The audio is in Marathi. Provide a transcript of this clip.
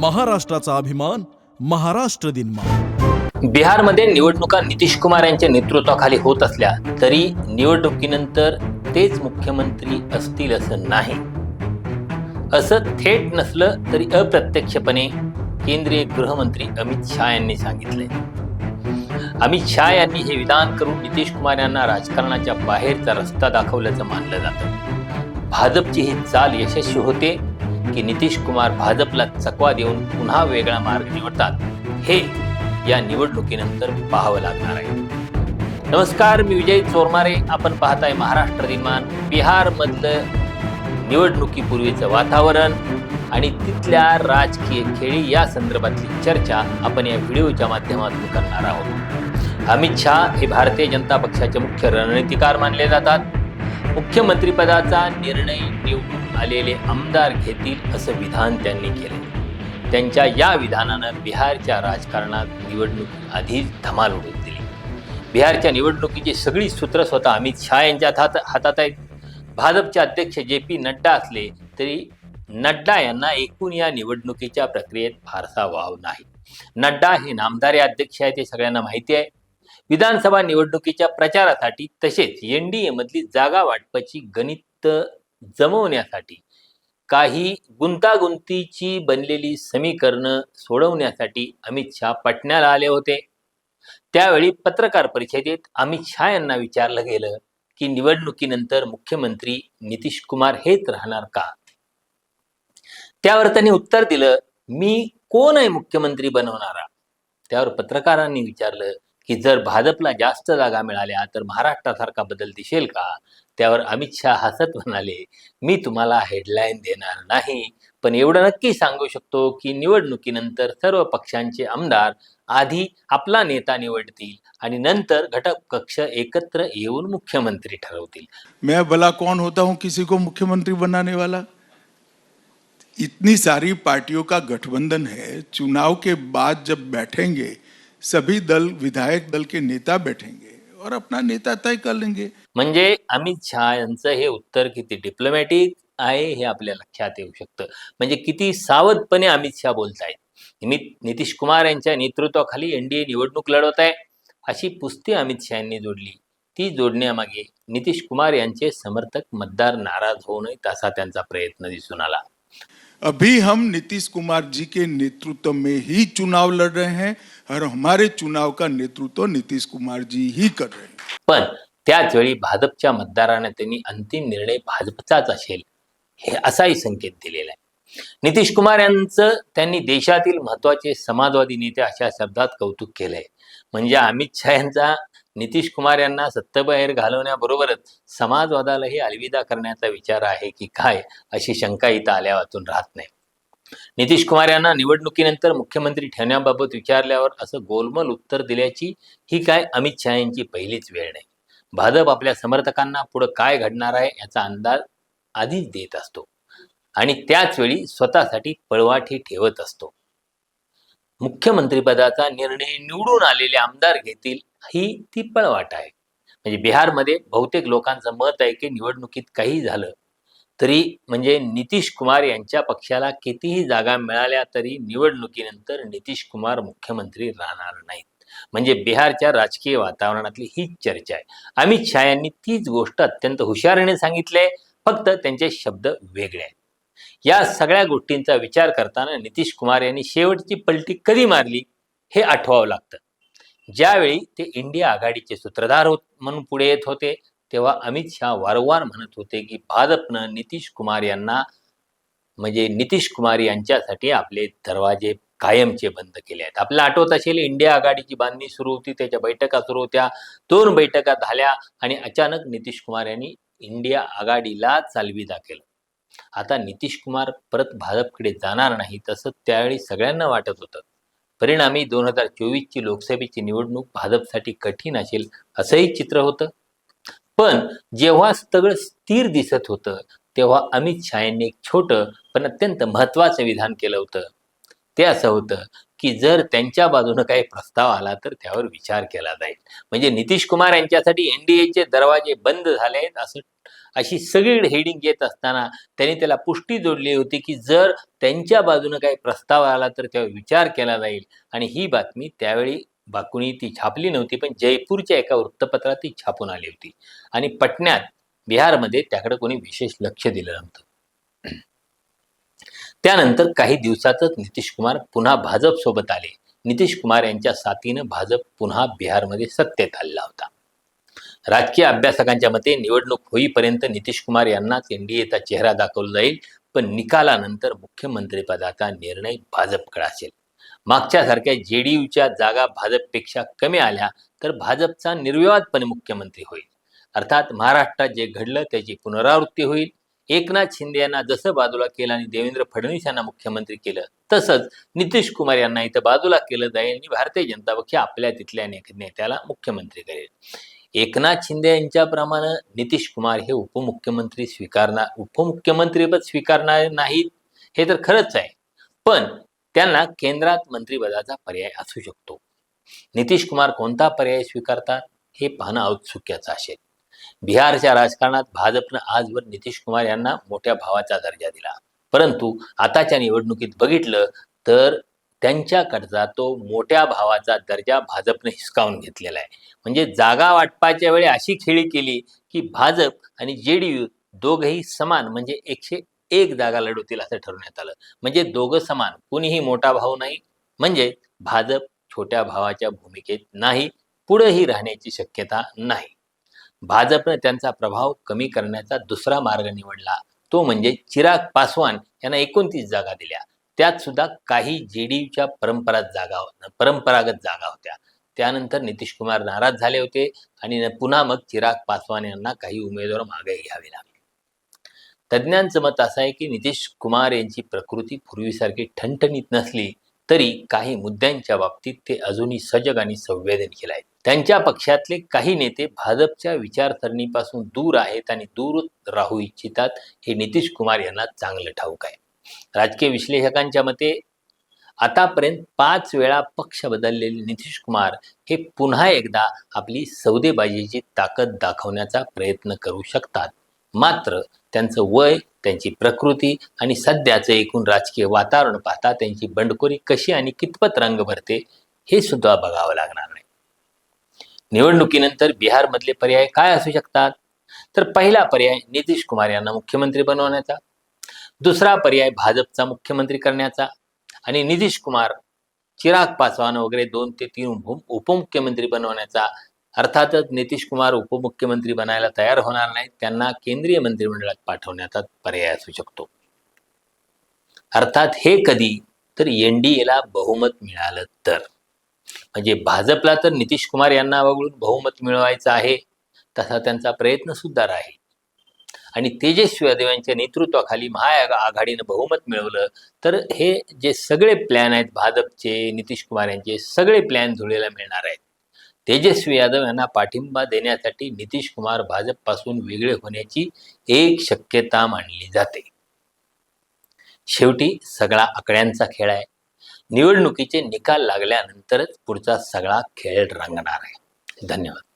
महाराष्ट्राचा अभिमान महाराष्ट्र दिन बिहारमध्ये निवडणुका नितीश कुमार यांच्या नेतृत्वाखाली होत असल्या तरी निवडणुकीनंतर तेच मुख्यमंत्री असतील असं नाही. असं थेट नसलं तरी अप्रत्यक्षपणे केंद्रीय गृहमंत्री अमित शहा यांनी सांगितले अमित शहा यांनी हे विधान करून नितीश कुमार यांना राजकारणाच्या बाहेरचा रस्ता दाखवल्याचं मानलं जातं. भाजपची ही चाल यशस्वी होते की नितीश कुमार भाजपला चकवा देऊन पुन्हा वेगळा मार्ग निवडतात हे या निवडणुकीनंतर पाहावं लागणार आहे. नमस्कार मी विजय चोरमारे. आपण पाहताय महाराष्ट्र दिनमान बिहार मधलं निवडणुकीपूर्वीचं वातावरण आणि तिथल्या राजकीय खेळी या संदर्भातली चर्चा आपण या व्हिडिओच्या माध्यमातून करणार आहोत. अमित शहा हे भारतीय जनता पक्षाचे मुख्य रणनीतिकार मानले जातात. मुख्यमंत्रीपदाचा निर्णय निवडून आलेले आमदार घेतील असं विधान त्यांनी केले त्यांच्या या विधानानं बिहारच्या राजकारणात निवडणूक आधीच धमाल उडवून दिली. बिहारच्या निवडणुकीची सगळी सूत्र स्वतः अमित शहा यांच्या हातात हातात आहेत. भाजपचे अध्यक्ष जे पी नड्डा असले तरी नड्डा यांना एकूण या निवडणुकीच्या प्रक्रियेत फारसा वाव नाही. नड्डा हे नामदारे अध्यक्ष आहेत हे सगळ्यांना माहिती आहे. विधानसभा निवडणुकीच्या प्रचारासाठी तसेच एन डी मधली जागा वाटपाची गणित जमवण्यासाठी काही गुंतागुंतीची बनलेली समीकरणं सोडवण्यासाठी अमित शहा पटण्याला आले होते. त्यावेळी पत्रकार परिषदेत अमित शहा यांना विचारलं गेलं की निवडणुकीनंतर मुख्यमंत्री नितीश कुमार हेच राहणार का? त्यावर त्यांनी उत्तर दिलं मी कोण आहे मुख्यमंत्री बनवणारा? त्यावर पत्रकारांनी विचारलं की जर भाजपला जास्त जागा मिळाल्या तर महाराष्ट्रासारखा बदल दिसेल का? त्यावर अमित शहा हसत म्हणाले मी तुम्हाला हेडलाईन देणार नाही. पण एवढं नक्की सांगू शकतो की निवडणुकीनंतर सर्व पक्षांचे आमदार आधी आपला नेता निवडतील आणि नंतर घटक कक्ष एकत्र येऊन मुख्यमंत्री ठरवतील. मैं भला कौन होता हूं किसी को मुख्यमंत्री बनाने वाला? इतनी सारी पार्टियों का गठबंधन है। चुनाव के बाद जब बैठेंगे सभी दल विधायक दल के नेता बैठेंगे और अपना नेता तय कर लेंगे। म्हणजे अमित शहा यांचं हे उत्तर किती डिप्लोमॅटिक आहे हे आपल्या लक्षात येऊ शकतं. म्हणजे किती सावधपणे अमित शहा बोलतायत. आहेत नितीश कुमार यांच्या नेतृत्वाखाली एनडीए निवडणूक लढवत आहे. अशी पुस्ती अमित शहा यांनी जोडली. ती जोडण्यामागे नितीश कुमार यांचे समर्थक मतदार नाराज होऊ नयेत असा त्यांचा प्रयत्न दिसून आला. अभी हम नीतीश कुमार जी के नेतृत्व में ही चुनाव लड़ रहे हैं और हमारे चुनाव का नेतृत्व नीतीश कुमार जी ही कर रहे हैं। पण त्याच वेळी भाजपच्या मतदाराने त्यांनी अंतिम निर्णय भाजपचाच असेल हे असाही संकेत दिलेला आहे. नितीश कुमार यांचं त्यांनी देशातील महत्त्वाचे समाजवादी नेते अशा शब्दात कौतुक केलंय. म्हणजे अमित शहा यांचा नितीश कुमार यांना सत्तेबाहेर घालवण्याबरोबरच समाजवादालाही अलविदा करण्याचा विचार आहे की काय अशी शंका इथं आल्या वाचून राहत नाही. नितीश कुमार यांना निवडणुकीनंतर मुख्यमंत्री ठेवण्याबाबत विचारल्यावर असं गोलमोल उत्तर दिल्याची ही काय अमित शहा यांची पहिलीच वेळ नाही. भाजप आपल्या समर्थकांना पुढे काय घडणार आहे याचा अंदाज आधीच देत असतो. आणि त्याच वेळी स्वतःसाठी पळवाठी ठेवत असतो. मुख्यमंत्रीपदाचा निर्णय निवडून आलेले आमदार घेतील ही ती पळवाट आहे. म्हणजे बिहारमध्ये बहुतेक लोकांचं मत आहे की निवडणुकीत काही झालं तरी म्हणजे नितीश कुमार यांच्या पक्षाला कितीही जागा मिळाल्या तरी निवडणुकीनंतर नितीश कुमार मुख्यमंत्री राहणार नाहीत. म्हणजे बिहारच्या राजकीय वातावरणातली हीच चर्चा आहे. अमित शहा यांनी तीच गोष्ट अत्यंत हुशारीने सांगितले फक्त त्यांचे शब्द वेगळे आहेत. या सगळ्या गोष्टींचा विचार करताना नितीश कुमार यांनी शेवटची पलटी कधी मारली हे आठवावं लागतं. ज्यावेळी ते इंडिया आघाडीचे सूत्रधार होत म्हणून पुढे येत होते तेव्हा अमित शहा वारंवार म्हणत होते की भाजपनं नितीश कुमार यांना म्हणजे नितीश कुमार यांच्यासाठी आपले दरवाजे कायमचे बंद केले आहेत. आपल्याला आठवत असेल इंडिया आघाडीची बांधणी सुरू होती त्याच्या बैठका सुरू होत्या दोन बैठका झाल्या आणि अचानक नितीश कुमार यांनी इंडिया आघाडीला चालविदा केलं आता नितीश कुमार परत भाजपकडे जाणार नाही तसं त्यावेळी सगळ्यांना वाटत होतं. परिणामी दोन हजार चोवीसची लोकसभेची निवडणूक भाजपसाठी कठीण असेल असंही चित्र होतं. पण जेव्हा सगळं स्थिर दिसत होतं तेव्हा अमित शहा एक छोटं पण अत्यंत महत्वाचं विधान केलं होतं. ते असं होतं की जर त्यांच्या बाजूनं काही प्रस्ताव आला तर त्यावर विचार केला जाईल. म्हणजे नितीश कुमार यांच्यासाठी एनडीएचे दरवाजे बंद झाले आहेत असं अशी सगळी हेडिंग येत असताना त्यांनी त्याला पुष्टी जोडली होती की जर त्यांच्या बाजूनं काही प्रस्ताव आला तर त्यावर विचार केला जाईल. आणि ही बातमी त्यावेळी बाकुणी ती छापली नव्हती पण जयपूरच्या एका वृत्तपत्रात ती छापून आली होती. आणि पटण्यात बिहारमध्ये त्याकडे कोणी विशेष लक्ष दिलं नव्हतं. त्यानंतर काही दिवसातच नितीश कुमार पुन्हा भाजप सोबत आले. नितीश कुमार यांच्या साथीनं भाजप पुन्हा बिहारमध्ये सत्तेत आलेला होता. राजकीय अभ्यासकांच्या मते निवडणूक होईपर्यंत नितीश कुमार यांनाच एनडीएचा चेहरा दाखवला जाईल पण निकालानंतर मुख्यमंत्रीपदाचा निर्णय भाजपकडे असेल. मागच्यासारख्या यूच्या जागा भाजपपेक्षा कमी आल्या तर भाजपचा निर्विवादपणे मुख्यमंत्री होईल. अर्थात महाराष्ट्रात जे घडलं त्याची पुनरावृत्ती होईल. एकनाथ शिंदे यांना जसं बाजूला केलं आणि देवेंद्र फडणवीस यांना मुख्यमंत्री केलं तसंच नितीश कुमार यांना इथं बाजूला केलं जाईल आणि भारतीय जनता पक्ष आपल्या तिथल्या नेत्याला मुख्यमंत्री करेल. एकनाथ शिंदे यांच्याप्रमाणे नितीश कुमार हे उपमुख्यमंत्री स्वीकारणार उपमुख्यमंत्रीपद स्वीकारणार नाहीत हे तर खरंच आहे. पण त्यांना केंद्रात मंत्रिपदाचा पर्याय असू शकतो. नितीश कुमार कोणता पर्याय स्वीकारतात हे पाहणं औत्सुक्याचं असेल. बिहारच्या राजकारणात भाजपनं आजवर नितीश कुमार यांना मोठ्या भावाचा दर्जा दिला. परंतु आताच्या निवडणुकीत बघितलं तर त्यांच्याकडचा तो मोठ्या भावाचा दर्जा भाजपनं हिसकावून घेतलेला आहे. म्हणजे जागा वाटपाच्या वेळी अशी खेळी केली की भाजप आणि जे डी यू दोघंही समान म्हणजे एकशे एक जागा लढवतील असं ठरवण्यात आलं. म्हणजे दोघं समान कुणीही मोठा भाऊ नाही. म्हणजे भाजप छोट्या भावाच्या भूमिकेत नाही पुढेही राहण्याची शक्यता नाही. भाजपनं त्यांचा प्रभाव कमी करण्याचा दुसरा मार्ग निवडला. तो म्हणजे चिराग पासवान यांना एकोणतीस जागा दिल्या. त्यात सुद्धा काही जेडीयूच्या परंपरा जागा हो, परंपरागत जागा होत्या. त्यानंतर नितीश कुमार नाराज झाले होते आणि पुन्हा मग चिराग पासवान यांना काही उमेदवार मागे घ्यावे लागले. तज्ज्ञांचं मत असं आहे की नितीश कुमार यांची प्रकृती पूर्वीसारखी ठणठणीत नसली तरी काही मुद्द्यांच्या बाबतीत ते अजूनही सजग आणि संवेदनशील आहेत. त्यांच्या पक्षातले काही नेते भाजपच्या विचारसरणीपासून दूर आहेत आणि दूर राहू इच्छितात हे नितीश कुमार यांना चांगलं ठाऊक आहे. राजकीय विश्लेषकांच्या मते आतापर्यंत पाच वेळा पक्ष बदललेले नितीश कुमार हे पुन्हा एकदा आपली सौदेबाजीची ताकद दाखवण्याचा प्रयत्न करू शकतात. मात्र त्यांचं वय त्यांची प्रकृती आणि सध्याचं एकूण राजकीय वातावरण पाहता त्यांची बंडखोरी कशी आणि कितपत रंग भरते हे सुद्धा बघावं लागणार नाही. निवडणुकीनंतर बिहारमधले पर्याय काय असू शकतात? तर पहिला पर्याय नितीश कुमार यांना मुख्यमंत्री बनवण्याचा दुसरा पर्याय भाजपचा मुख्यमंत्री करण्याचा आणि नितीश कुमार चिराग पासवान वगैरे दोन ते तीन उपमुख्यमंत्री बनवण्याचा. अर्थातच नितीश कुमार उपमुख्यमंत्री बनायला तयार होणार नाहीत त्यांना केंद्रीय मंत्रिमंडळात पाठवण्याचा पर्याय असू शकतो. अर्थात हे कधी? तर एनडीएला बहुमत मिळालं तर. म्हणजे भाजपला तर नितीश कुमार यांना वगळून बहुमत मिळवायचं आहे तसा त्यांचा प्रयत्न सुद्धा राहील. आणि तेजस्वी यादव यांच्या नेतृत्वाखाली महाआघाडीनं बहुमत मिळवलं तर हे जे सगळे प्लॅन आहेत भाजपचे नितीश कुमार यांचे सगळे प्लॅन धुळेला मिळणार आहेत. तेजस्वी यादव यांना पाठिंबा देण्यासाठी नितीश कुमार भाजपपासून वेगळे होण्याची एक शक्यता मानली जाते. शेवटी सगळा आकड्यांचा खेळ आहे. निवडणुकीचे निकाल लागल्यानंतरच पुढचा सगळा खेळ रंगणार आहे. धन्यवाद.